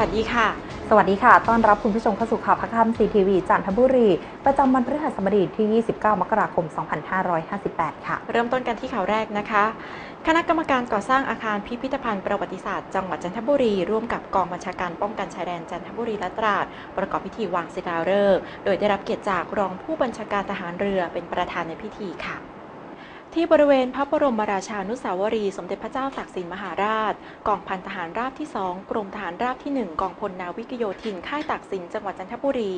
วัสดีค่ะ สวัสดีค่ะ ต้อนรับคุณผู้ชมเข้าสู่ข่าวพักค่ำซีทีวีจันทบุรี ประจำวันพฤหัสบดีที่ 29 มกราคม 2558 ค่ะ เริ่มต้นกันที่ข่าวแรกนะคะ คณะกรรมการก่อสร้างอาคารพิพิธภัณฑ์ประวัติศาสตร์จังหวัดจันทบุรี ร่วมกับกองบัญชาการป้องกันชายแดนจันทบุรีและตราด ประกอบพิธีวางศิลาฤกษ์ โดยได้รับเกียรติจากรองผู้บัญชาการทหารเรือเป็นประธานในพิธีค่ะ ที่บริเวณพระบรมราชานุสาวรีสมเด็จพระเจ้าตากสินมหาราช กองพันทหารราบที่ 2 กรมทหารราบที่ 1 กองพลนาวิกโยธิน ค่ายตากสิน จังหวัดจันทบุรี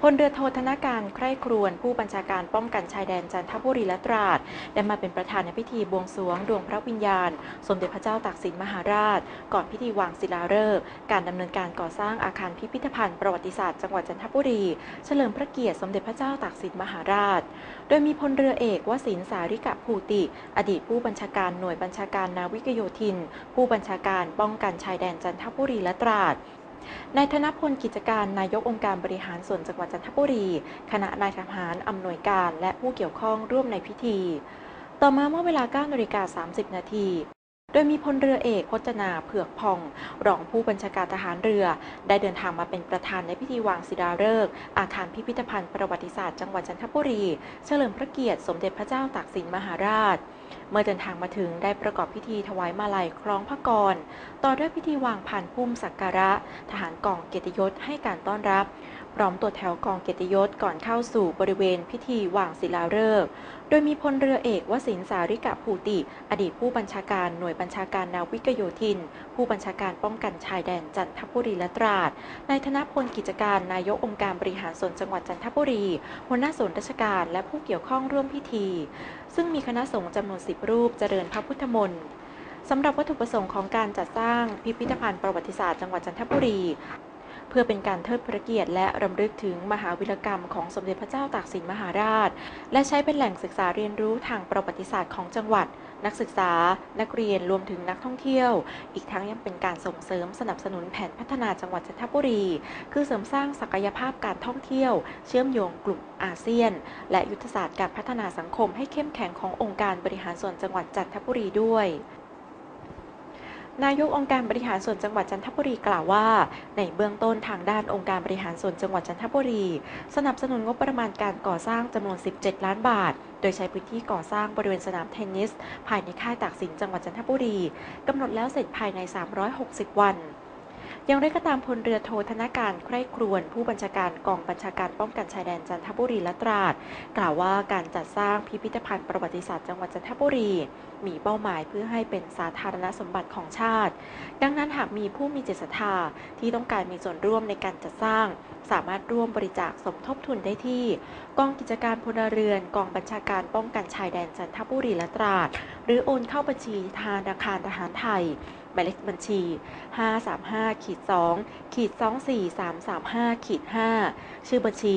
พลเรือโทธนการใคร่ครวญผู้บัญชาการป้องกันชายแดนจันทบุรีและตราด ได้มาเป็นประธานในพิธีบวงสรวงดวงพระวิญญาณ สมเด็จพระเจ้าตากสินมหาราช ก่อนพิธีวางศิลาฤกษ์การดำเนินการก่อสร้างอาคารพิพิธภัณฑ์ประวัติศาสตร์จังหวัดจันทบุรี เฉลิมพระเกียรติสมเด็จพระเจ้าตากสินมหาราช โดยมีพลเรือเอกวสินสาริกะภูติ อดีตผู้บัญชาการหน่วยบัญชาการนาวิกโยธิน ผู้บัญชาการป้องกันชายแดนจันทบุรีและตราดนายธนพลกิจการนายกองค์การบริหารส่วนจังหวัดจันทบุรี คณะนายทหารอำนวยการและผู้เกี่ยวข้องร่วมในพิธี ต่อมาเมื่อเวลา9นาฬิกา30 นาที โดยมีพลเรือเอกพจนาเผือกพอง รองผู้บัญชาการทหารเรือ ได้เดินทางมาเป็นประธานในพิธีวางศิลาฤกษ์อาคารพิพิธภัณฑ์ประวัติศาสตร์จังหวัดจันทบุรี เฉลิมพระเกียรติสมเด็จพระเจ้าตากสินมหาราช เมื่อเดินทางมาถึงได้ประกอบพิธีถวายมาลัยคล้องพระกร ต่อด้วยพิธีวางผ่านพุ่มสักการะ ทหารกองเกียรติยศให้การต้อนรับ พร้อมตัวแถวกองเกียรติยศก่อนเข้าสู่บริเวณพิธีวางศิลาฤกษ์โดยมีพลเรือเอกวสินสาริกะภูติ อดีตผู้บัญชาการหน่วยบัญชาการนาวิกโยธิน ผู้บัญชาการป้องกันชายแดนจันทบุรีและตราดนายธนพลกิจการนายกองค์การบริหารส่วนจังหวัดจันทบุรีหัวหน้าส่วนราชการและผู้เกี่ยวข้องร่วมพิธี ซึ่งมีคณะสงฆ์จำนวนสิบรูปเจริญพระพุทธมนต์สำหรับวัตถุประสงค์ของการจัดสร้างพิพิธภัณฑ์ประวัติศาสตร์จังหวัดจันทบุรี เพื่อเป็นการเทิดพระเกียรติและรำลึกถึงมหาวิรกรรมของสมเด็จพระเจ้าตากสินมหาราช และใช้เป็นแหล่งศึกษาเรียนรู้ทางประวัติศาสตร์ของจังหวัด นักศึกษา นักเรียนรวมถึงนักท่องเที่ยว อีกทั้งยังเป็นการส่งเสริมสนับสนุนแผนพัฒนาจังหวัดจันทบุรี คือเสริมสร้างศักยภาพการท่องเที่ยว เชื่อมโยงกลุ่มอาเซียน และยุทธศาสตร์การพัฒนาสังคมให้เข้มแข็งขององค์การบริหารส่วนจังหวัดจันทบุรีด้วย นายกองค์การบริหารส่วนจังหวัดจันทบุรีกล่าวว่า ในเบื้องต้นทางด้านองค์การบริหารส่วนจังหวัดจันทบุรี สนับสนุนงบประมาณการก่อสร้างจำนวน 17 ล้านบาท โดยใช้พื้นที่ก่อสร้างบริเวณสนามเทนนิส ภายในค่ายตากสินจังหวัดจันทบุรีกำหนดแล้วเสร็จภายใน 360 วัน อย่างไรก็ตามพลเรือโทธนการใคร่ครวญผู้บัญชาการกองบัญชาการป้องกันชายแดนจันทบุรีและตราด กล่าวว่าการจัดสร้างพิพิธภัณฑ์ประวัติศาสตร์จังหวัดจันทบุรี มีเป้าหมายเพื่อให้เป็นสาธารณสมบัติของชาติ ดังนั้นหากมีผู้มีเจตศรัทธาที่ต้องการมีส่วนร่วมในการจัดสร้าง สามารถร่วมบริจาคสมทบทุนได้ที่กองกิจการพลเรือน กองบัญชาการป้องกันชายแดนจันทบุรีและตราด หรือโอนเข้าบัญชีธนาคารทหารไทย หมายเลขบัญชี 535ขีด2ขีด24335ขีด5ชื่อบัญชี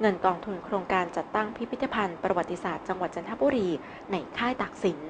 เงินกองทุนโครงการจัดตั้งพิพิธภัณฑ์ประวัติศาสตร์จังหวัดจันทบุรี ในค่ายตากสิน